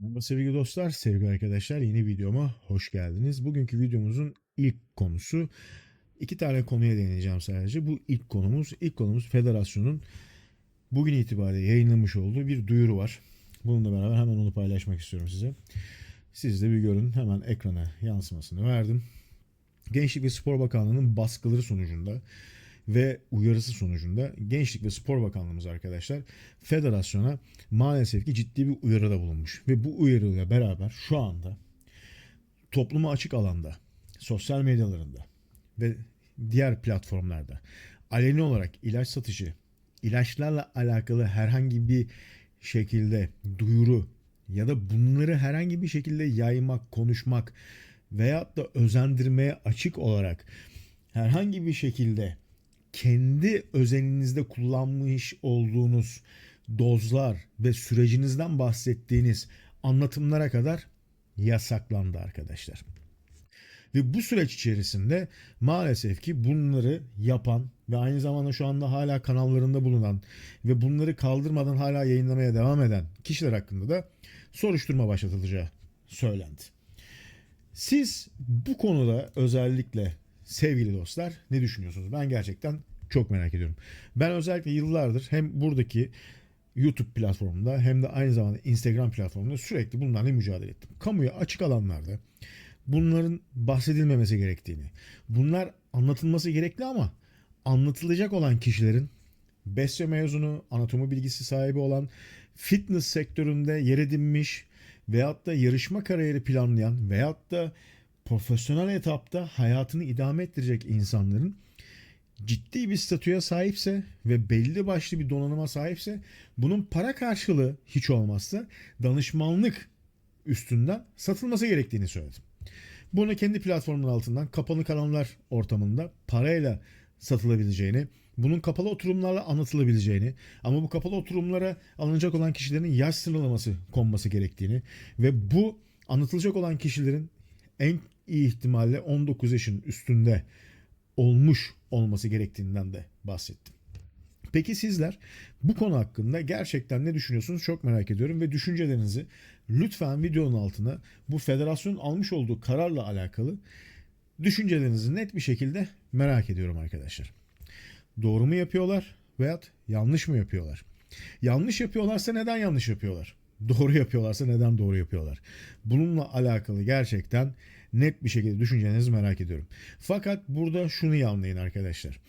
Merhaba sevgili dostlar, sevgili arkadaşlar yeni videoma hoş geldiniz. Bugünkü videomuzun ilk konusu iki tane konuya değineceğim sadece. Bu ilk konumuz, ilk konumuz federasyonun bugün itibariyle yayınlamış olduğu bir duyuru var. Bununla beraber hemen onu paylaşmak istiyorum size. Siz de bir görün. Hemen ekrana yansımasını verdim. Gençlik ve Spor Bakanlığı'nın baskıları sonucunda ve uyarısı sonucunda Gençlik ve Spor Bakanlığımız arkadaşlar federasyona maalesef ki ciddi bir uyarıda bulunmuş. Ve bu uyarıyla beraber şu anda topluma açık alanda, sosyal medyalarında ve diğer platformlarda aleni olarak ilaç satıcı, ilaçlarla alakalı herhangi bir şekilde duyuru ya da bunları herhangi bir şekilde yaymak, konuşmak veyahut da özendirmeye açık olarak herhangi bir şekilde kendi özelinizde kullanmış olduğunuz dozlar ve sürecinizden bahsettiğiniz anlatımlara kadar yasaklandı arkadaşlar. Ve bu süreç içerisinde maalesef ki bunları yapan ve aynı zamanda şu anda hala kanallarında bulunan ve bunları kaldırmadan hala yayınlamaya devam eden kişiler hakkında da soruşturma başlatılacağı söylendi. Siz bu konuda özellikle sevgili dostlar ne düşünüyorsunuz? Ben gerçekten çok merak ediyorum. Ben özellikle yıllardır hem buradaki YouTube platformunda hem de aynı zamanda Instagram platformunda sürekli bunlarla mücadele ettim. Kamuya açık alanlarda bunların bahsedilmemesi gerektiğini, bunlar anlatılması gerekli ama anlatılacak olan kişilerin besyo mezunu, anatomi bilgisi sahibi olan, fitness sektöründe yer edinmiş veyahut da yarışma kariyeri planlayan veyahut da profesyonel etapta hayatını idame ettirecek insanların ciddi bir statüye sahipse ve belli başlı bir donanıma sahipse bunun para karşılığı hiç olmazsa danışmanlık üstünden satılması gerektiğini söyledim. Bunu kendi platformun altından kapalı kanallar ortamında parayla satılabileceğini, bunun kapalı oturumlarla anlatılabileceğini ama bu kapalı oturumlara alınacak olan kişilerin yaş sınırlaması konması gerektiğini ve bu anlatılacak olan kişilerin en iyi ihtimalle 19 yaşın üstünde olmuş olması gerektiğinden de bahsettim. Peki sizler bu konu hakkında gerçekten ne düşünüyorsunuz çok merak ediyorum ve düşüncelerinizi lütfen videonun altına bu federasyon almış olduğu kararla alakalı düşüncelerinizi net bir şekilde merak ediyorum arkadaşlar. Doğru mu yapıyorlar veyahut yanlış mı yapıyorlar? Yanlış yapıyorlarsa neden yanlış yapıyorlar? Doğru yapıyorlarsa neden doğru yapıyorlar? Bununla alakalı gerçekten net bir şekilde düşüncenizi merak ediyorum. Fakat burada şunu anlayın arkadaşlar.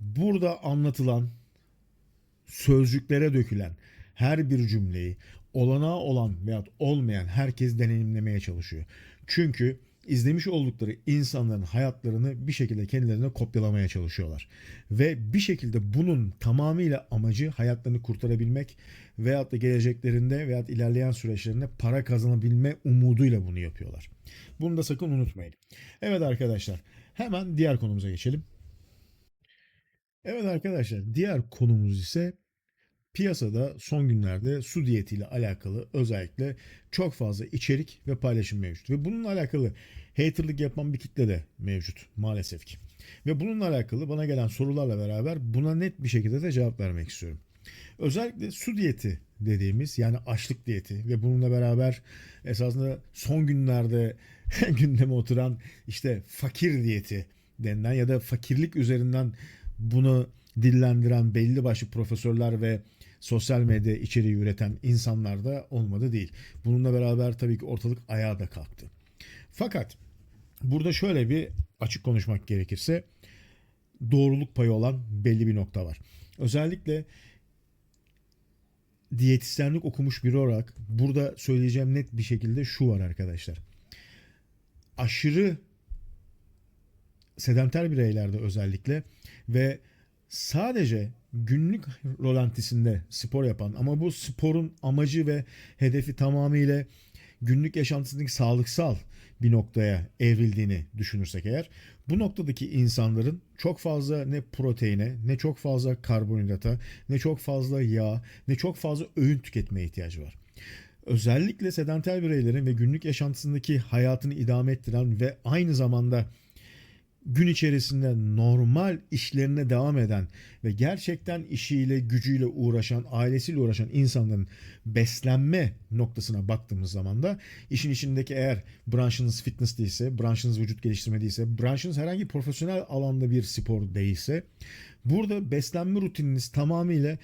Burada anlatılan sözcüklere dökülen her bir cümleyi olanağı olan veya olmayan herkes deneyimlemeye çalışıyor. Çünkü izlemiş oldukları insanların hayatlarını bir şekilde kendilerine kopyalamaya çalışıyorlar. Ve bir şekilde bunun tamamıyla amacı hayatlarını kurtarabilmek veyahut da geleceklerinde veyahut ilerleyen süreçlerinde para kazanabilme umuduyla bunu yapıyorlar. Bunu da sakın unutmayın. Evet arkadaşlar hemen diğer konumuza geçelim. Evet arkadaşlar diğer konumuz ise piyasada son günlerde su diyetiyle alakalı özellikle çok fazla içerik ve paylaşım mevcut. Ve bununla alakalı haterlık yapan bir kitle de mevcut maalesef ki. Ve bununla alakalı bana gelen sorularla beraber buna net bir şekilde de cevap vermek istiyorum. Özellikle su diyeti dediğimiz yani açlık diyeti ve bununla beraber esasında son günlerde gündeme oturan işte fakir diyeti denilen ya da fakirlik üzerinden bunu dillendiren belli başlı profesörler ve sosyal medya içeriği üreten insanlar da olmadı değil. Bununla beraber tabii ki ortalık ayağa da kalktı. Fakat burada şöyle bir açık konuşmak gerekirse doğruluk payı olan belli bir nokta var. Özellikle diyetisyenlik okumuş biri olarak burada söyleyeceğim net bir şekilde şu var arkadaşlar. Aşırı sedanter bireylerde özellikle ve sadece günlük rolantisinde spor yapan ama bu sporun amacı ve hedefi tamamıyla günlük yaşantısındaki sağlıksal bir noktaya evrildiğini düşünürsek eğer bu noktadaki insanların çok fazla ne proteine ne çok fazla karbonhidrata ne çok fazla yağ ne çok fazla öğün tüketmeye ihtiyacı var. Özellikle sedanter bireylerin ve günlük yaşantısındaki hayatını idame ettiren ve aynı zamanda gün içerisinde normal işlerine devam eden ve gerçekten işiyle, gücüyle uğraşan, ailesiyle uğraşan insanların beslenme noktasına baktığımız zaman da işin içindeki eğer branşınız fitness değilse, branşınız vücut geliştirme değilse, branşınız herhangi profesyonel alanda bir spor değilse burada beslenme rutininiz tamamıyla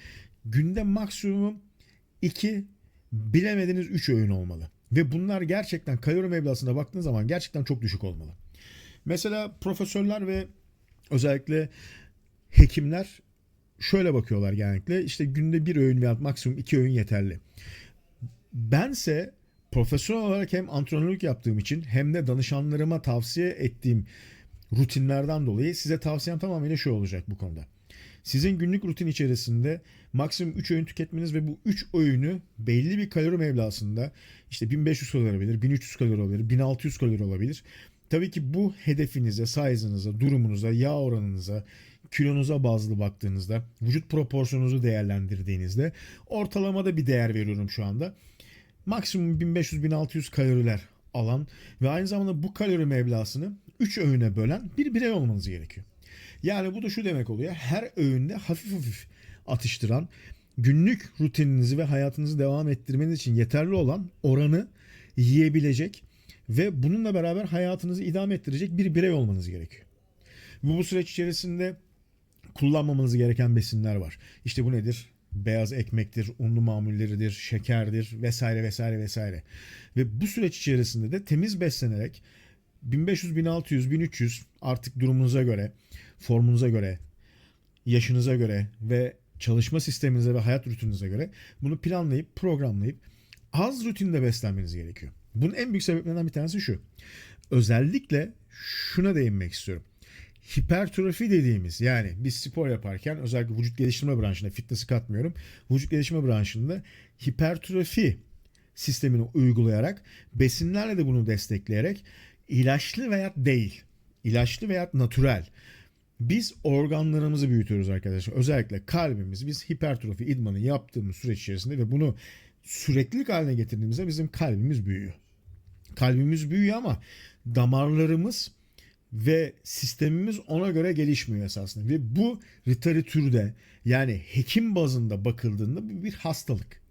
günde maksimum 2 bilemediniz 3 öğün olmalı. Ve bunlar gerçekten kalori meblasına baktığınız zaman gerçekten çok düşük olmalı. Mesela profesörler ve özellikle hekimler şöyle bakıyorlar genellikle işte günde bir öğün veya maksimum iki öğün yeterli. Bense profesyonel olarak hem antrenörlük yaptığım için hem de danışanlarıma tavsiye ettiğim rutinlerden dolayı size tavsiyem tamamıyla şu olacak bu konuda. Sizin günlük rutin içerisinde maksimum 3 öğün tüketmeniz ve bu 3 öğünü belli bir kalori mevlasında işte 1500 kalori olabilir, 1300 kalori olabilir, 1600 kalori olabilir. Tabii ki bu hedefinize, size'ınıza, durumunuza, yağ oranınıza, kilonuza bazlı baktığınızda, vücut proporsiyonunuzu değerlendirdiğinizde ortalamada bir değer veriyorum şu anda. Maksimum 1500-1600 kaloriler alan ve aynı zamanda bu kalori meblasını 3 öğüne bölen bir birey olmanız gerekiyor. Yani bu da şu demek oluyor. Her öğünde hafif hafif atıştıran, günlük rutininizi ve hayatınızı devam ettirmeniz için yeterli olan oranı yiyebilecek ve bununla beraber hayatınızı idame ettirecek bir birey olmanız gerekiyor. Bu, bu süreç içerisinde kullanmamanız gereken besinler var. İşte bu nedir? Beyaz ekmektir, unlu mamulleridir, şekerdir vesaire vesaire vesaire. Ve bu süreç içerisinde de temiz beslenerek 1500, 1600, 1300 artık durumunuza göre, formunuza göre, yaşınıza göre ve çalışma sisteminize ve hayat rutininize göre bunu planlayıp programlayıp az rutinde beslenmeniz gerekiyor. Bunun en büyük sebeplerinden bir tanesi şu. Özellikle şuna değinmek istiyorum. Hipertrofi dediğimiz yani biz spor yaparken özellikle vücut geliştirme branşında fitness'i katmıyorum. Vücut geliştirme branşında hipertrofi sistemini uygulayarak besinlerle de bunu destekleyerek ilaçlı veya değil, ilaçlı veya natürel biz organlarımızı büyütüyoruz arkadaşlar. Özellikle kalbimiz biz hipertrofi idmanı yaptığımız süreç içerisinde ve bunu süreklilik haline getirdiğimizde bizim kalbimiz büyüyor. Kalbimiz büyüyor ama damarlarımız ve sistemimiz ona göre gelişmiyor esasında. Ve bu literatürde yani hekim bazında bakıldığında bir hastalık.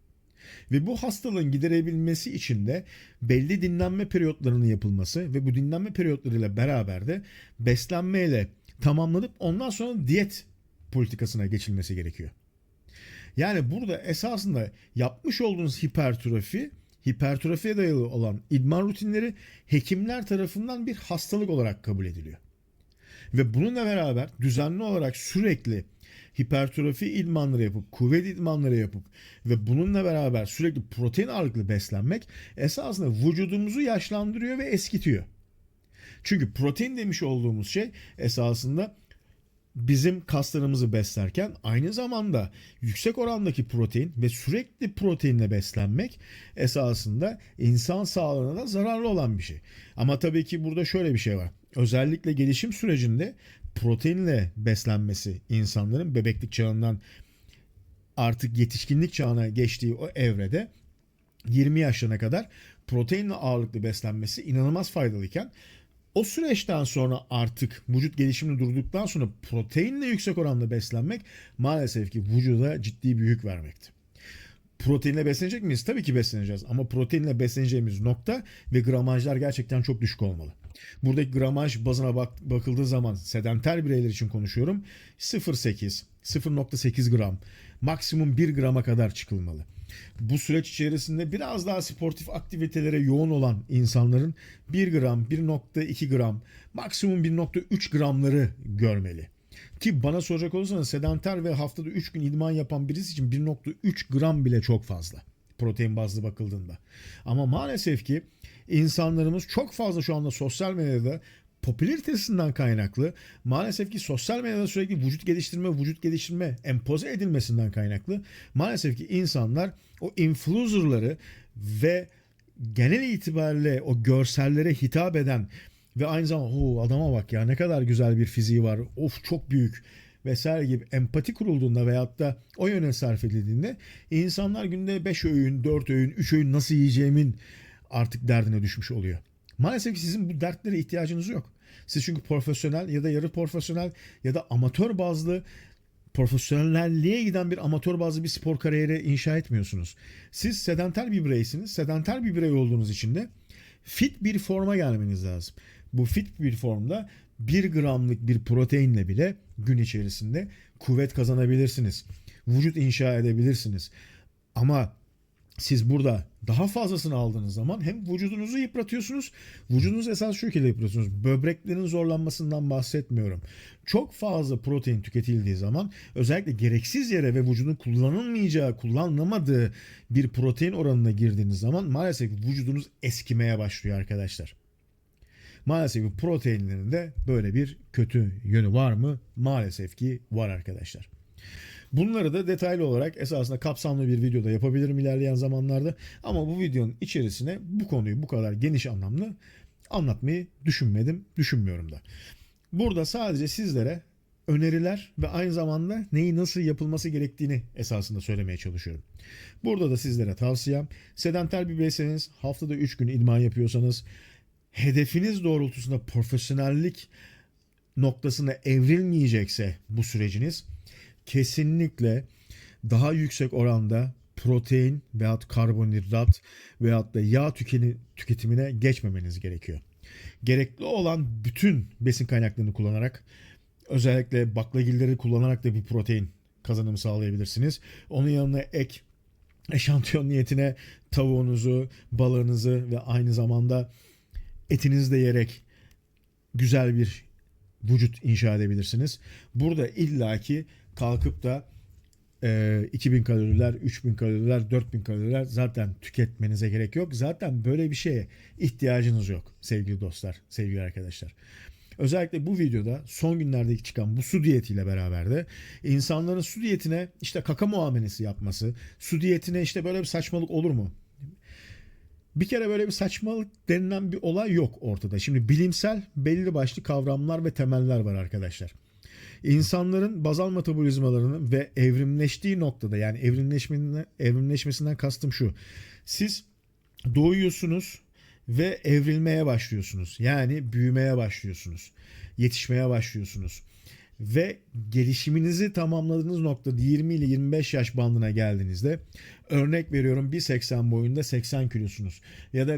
Ve bu hastalığın giderebilmesi için de belli dinlenme periyotlarının yapılması ve bu dinlenme periyotlarıyla beraber de beslenmeyle tamamlanıp ondan sonra diyet politikasına geçilmesi gerekiyor. Yani burada esasında yapmış olduğunuz hipertrofi, hipertrofiye dayalı olan idman rutinleri hekimler tarafından bir hastalık olarak kabul ediliyor. Ve bununla beraber düzenli olarak sürekli hipertrofi idmanları yapıp, kuvvet idmanları yapıp ve bununla beraber sürekli protein ağırlıklı beslenmek esasında vücudumuzu yaşlandırıyor ve eskitiyor. Çünkü protein demiş olduğumuz şey esasında bizim kaslarımızı beslerken aynı zamanda yüksek orandaki protein ve sürekli proteinle beslenmek esasında insan sağlığına da zararlı olan bir şey. Ama tabii ki burada şöyle bir şey var. Özellikle gelişim sürecinde proteinle beslenmesi insanların bebeklik çağından artık yetişkinlik çağına geçtiği o evrede 20 yaşlarına kadar proteinle ağırlıklı beslenmesi inanılmaz faydalıyken o süreçten sonra artık vücut gelişimini durduktan sonra proteinle yüksek oranda beslenmek maalesef ki vücuda ciddi bir yük vermekti. Proteinle beslenecek miyiz? Tabii ki besleneceğiz ama proteinle besleneceğimiz nokta ve gramajlar gerçekten çok düşük olmalı. Buradaki gramaj bazına bak bakıldığı zaman sedanter bireyler için konuşuyorum. 0.8, 0.8 gram, maksimum 1 grama kadar çıkılmalı bu süreç içerisinde biraz daha sportif aktivitelere yoğun olan insanların 1 gram, 1.2 gram, maksimum 1.3 gramları görmeli. Ki bana soracak olursanız sedanter ve haftada 3 gün idman yapan birisi için 1.3 gram bile çok fazla. Protein bazlı bakıldığında. Ama maalesef ki insanlarımız çok fazla şu anda sosyal medyada popülaritesinden kaynaklı maalesef ki sosyal medyada sürekli vücut geliştirme, vücut geliştirme empoze edilmesinden kaynaklı maalesef ki insanlar o influencerları ve genel itibariyle o görsellere hitap eden ve aynı zamanda o adama bak ya ne kadar güzel bir fiziği var. Of çok büyük vesaire gibi empati kurulduğunda veyahut da o yöne sarf edildiğinde insanlar günde 5 öğün, 4 öğün, 3 öğün nasıl yiyeceğimin artık derdine düşmüş oluyor. Maalesef ki sizin bu dertlere ihtiyacınız yok. Siz çünkü profesyonel ya da yarı profesyonel ya da amatör bazlı profesyonelliğe giden bir amatör bazlı bir spor kariyeri inşa etmiyorsunuz. Siz sedanter bir bireysiniz. Sedanter bir birey olduğunuz için de fit bir forma gelmeniz lazım. Bu fit bir formda 1 gramlık bir proteinle bile gün içerisinde kuvvet kazanabilirsiniz. Vücut inşa edebilirsiniz. Ama siz burada daha fazlasını aldığınız zaman hem vücudunuzu yıpratıyorsunuz. Vücudunuzu esas şu şekilde yıpratıyorsunuz. Böbreklerin zorlanmasından bahsetmiyorum. Çok fazla protein tüketildiği zaman özellikle gereksiz yere ve vücudun kullanılmayacağı, kullanılamadığı bir protein oranına girdiğiniz zaman maalesef vücudunuz eskimeye başlıyor arkadaşlar. Maalesef proteinlerin de böyle bir kötü yönü var mı? Maalesef ki var arkadaşlar. Bunları da detaylı olarak esasında kapsamlı bir videoda yapabilirim ilerleyen zamanlarda. Ama bu videonun içerisine bu konuyu bu kadar geniş anlamlı anlatmayı düşünmedim, düşünmüyorum da. Burada sadece sizlere öneriler ve aynı zamanda neyi nasıl yapılması gerektiğini esasında söylemeye çalışıyorum. Burada da sizlere tavsiyem sedanter bir bireyseniz haftada 3 gün idman yapıyorsanız hedefiniz doğrultusunda profesyonellik noktasına evrilmeyecekse bu süreciniz kesinlikle daha yüksek oranda protein veyahut karbonhidrat veyahut da yağ tüketimine geçmemeniz gerekiyor. Gerekli olan bütün besin kaynaklarını kullanarak özellikle baklagilleri kullanarak da bir protein kazanımı sağlayabilirsiniz. Onun yanına ek eşantiyon niyetine tavuğunuzu, balığınızı ve aynı zamanda etinizi de yerek güzel bir vücut inşa edebilirsiniz. Burada illaki kalkıp da e, 2000 kaloriler, 3000 kaloriler, 4000 kaloriler zaten tüketmenize gerek yok. Zaten böyle bir şeye ihtiyacınız yok sevgili dostlar, sevgili arkadaşlar. Özellikle bu videoda son günlerdeki çıkan bu su diyetiyle beraber de insanların su diyetine işte kaka muamelesi yapması, su diyetine işte böyle bir saçmalık olur mu? Bir kere böyle bir saçmalık denilen bir olay yok ortada. Şimdi bilimsel belli başlı kavramlar ve temeller var arkadaşlar. İnsanların bazal metabolizmalarını ve evrimleştiği noktada yani evrimleşmesinden, evrimleşmesinden kastım şu. Siz doğuyorsunuz ve evrilmeye başlıyorsunuz. Yani büyümeye başlıyorsunuz. Yetişmeye başlıyorsunuz. Ve gelişiminizi tamamladığınız noktada 20 ile 25 yaş bandına geldiğinizde örnek veriyorum 1.80 boyunda 80 kilosunuz ya da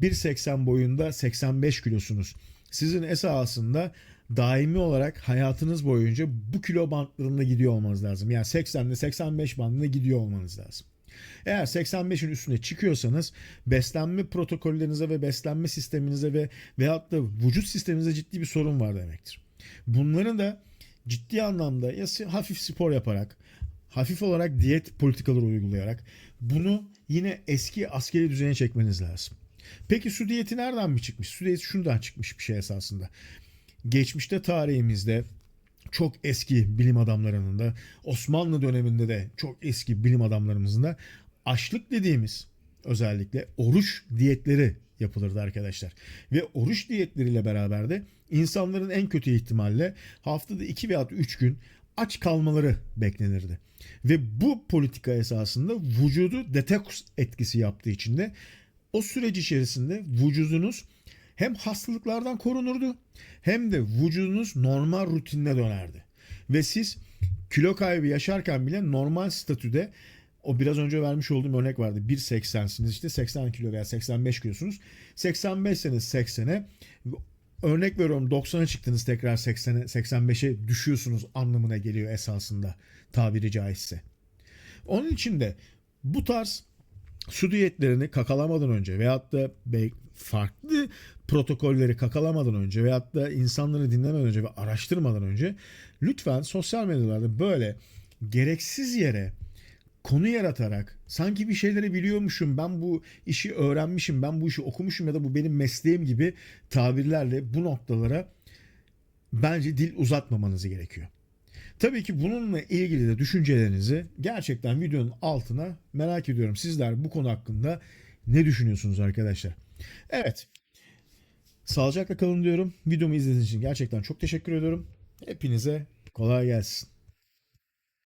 1.80 boyunda 85 kilosunuz. Sizin esasında daimi olarak hayatınız boyunca bu kilo bantlarında gidiyor olmanız lazım. Yani 80 ile 85 bandında gidiyor olmanız lazım. Eğer 85'in üstüne çıkıyorsanız beslenme protokollerinize ve beslenme sisteminize ve veyahut da vücut sisteminize ciddi bir sorun var demektir. Bunların da ciddi anlamda ya hafif spor yaparak, hafif olarak diyet politikaları uygulayarak bunu yine eski askeri düzene çekmeniz lazım. Peki su diyeti nereden mi çıkmış? Su diyeti şundan çıkmış bir şey esasında. Geçmişte tarihimizde çok eski bilim adamlarının da Osmanlı döneminde de çok eski bilim adamlarımızın da açlık dediğimiz özellikle oruç diyetleri yapılırdı arkadaşlar. Ve oruç diyetleriyle beraber de insanların en kötü ihtimalle haftada 2 veya 3 gün aç kalmaları beklenirdi. Ve bu politika esasında vücudu detoks etkisi yaptığı için de o süreç içerisinde vücudunuz hem hastalıklardan korunurdu hem de vücudunuz normal rutinine dönerdi. Ve siz kilo kaybı yaşarken bile normal statüde o biraz önce vermiş olduğum örnek vardı. 1.80'siniz işte 80 kilo veya 85 kilosunuz. 85'seniz 80'e örnek veriyorum 90'a çıktınız tekrar 80'e 85'e düşüyorsunuz anlamına geliyor esasında tabiri caizse. Onun için de bu tarz su diyetlerini kakalamadan önce veyahut da farklı protokolleri kakalamadan önce veyahut da insanları dinlemeden önce ve araştırmadan önce lütfen sosyal medyalarda böyle gereksiz yere konu yaratarak sanki bir şeyleri biliyormuşum ben bu işi öğrenmişim ben bu işi okumuşum ya da bu benim mesleğim gibi tabirlerle bu noktalara bence dil uzatmamanız gerekiyor. Tabii ki bununla ilgili de düşüncelerinizi gerçekten videonun altına merak ediyorum. Sizler bu konu hakkında ne düşünüyorsunuz arkadaşlar? Evet. Sağlıcakla kalın diyorum. Videomu izlediğiniz için gerçekten çok teşekkür ediyorum. Hepinize kolay gelsin.